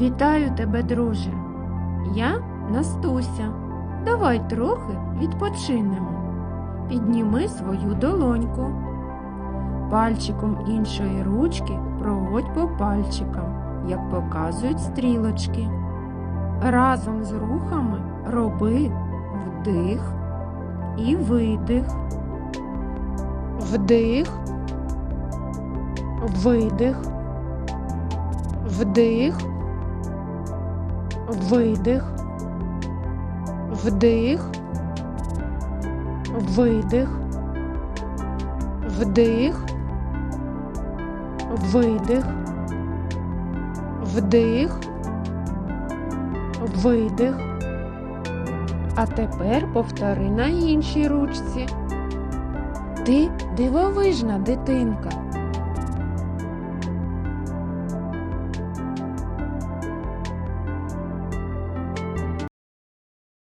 Вітаю тебе, друже. Я Настуся. Давай трохи відпочинемо. Підніми свою долоньку. Пальчиком іншої ручки проводь по пальчикам, як показують стрілочки. Разом з рухами роби вдих і видих. Вдих, видих, вдих, видих, вдих, видих, вдих, видих, вдих, видих. А тепер повтори на іншій ручці. Ти дивовижна дитинка.